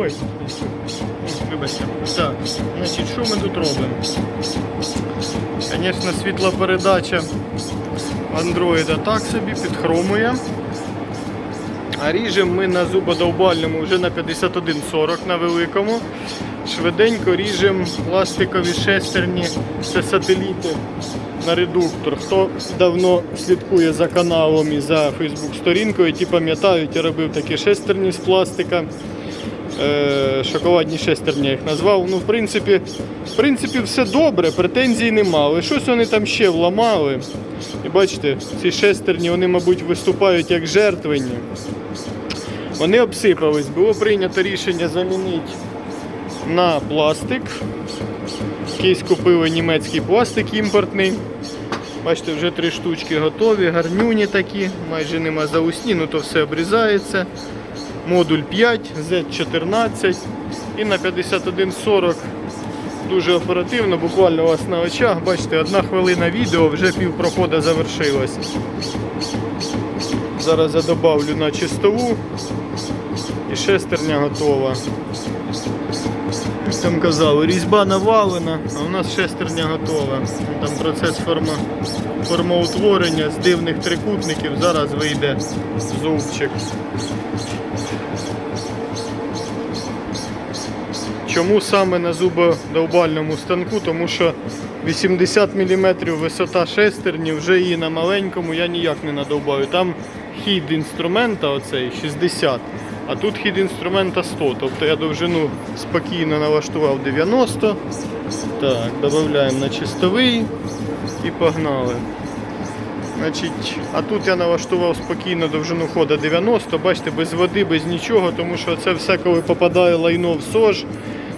Ой, вибачте. Так, значить, що ми тут робимо? Звісно, світла передача андроїда так собі підхромує. А ріжемо ми на зубодовбальному вже на 5140 на великому. Швиденько ріжемо пластикові шестерні, це сателіти на редуктор. Хто давно слідкує за каналом і за фейсбук-сторінкою, ті пам'ятають, я робив такі шестерні з пластика. Е, шоколадні шестерні я їх назвав. Ну, в принципі, в принципі, все добре, претензій нема. Але щось вони там ще вламали. І бачите, ці шестерні, вони, мабуть, виступають як жертвені. Вони обсипались. Було прийнято рішення замінити на пластик. Якийсь купили німецький пластик імпортний. Бачите, вже три штучки готові, гарнюні такі, майже нема заусні, ну то все обрізається. Модуль 5, Z14 і на 5140 дуже оперативно, буквально у вас на очах. Бачите, одна хвилина відео, вже пів прохода завершилось. Зараз я добавлю на чистову і шестерня готова. Там казали, різьба навалена, а у нас шестерня готова. Там процес форма, формоутворення з дивних трикутників. Зараз вийде зубчик. Чому саме на зубодовбальному станку? Тому що 80 мм висота шестерні, вже її на маленькому я ніяк не надовбаю. Там хід інструмента оцей 60, а тут хід інструмента 100. Тобто я довжину спокійно налаштував 90. Так, додаємо на чистовий і погнали. Значить, а тут я налаштував спокійно довжину хода 90, бачите, без води, без нічого, тому що це все, коли попадає лайно в сож,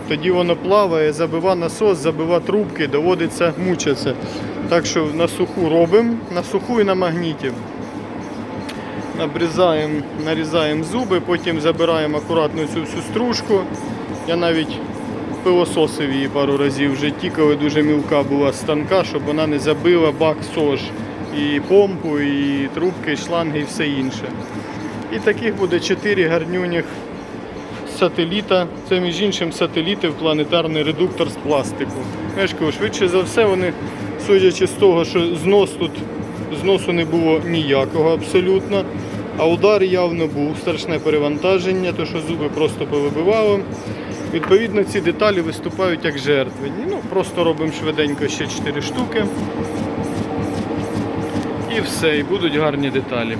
тоді воно плаває, забива насос, забива трубки, доводиться мучитися. Так що на суху робимо, на суху і на магніті. Обрізаємо, нарізаємо зуби, потім забираємо акуратно цю всю стружку. Я навіть пилососив її пару разів в житті, коли дуже мілка була станка, щоб вона не забила бак сож. І помпу, і трубки, і шланги, і все інше. І таких буде 4 гарнюніх сателіта. Це між іншим сателіти в планетарний редуктор з пластику. Кажу, швидше за все, вони, судячи з того, що знос тут зносу не було ніякого абсолютно. А удар явно був, страшне перевантаження, то що зуби просто повибивало. Відповідно, ці деталі виступають як жертвені. Ну, просто робимо швиденько ще 4 штуки. І все, і будуть гарні деталі.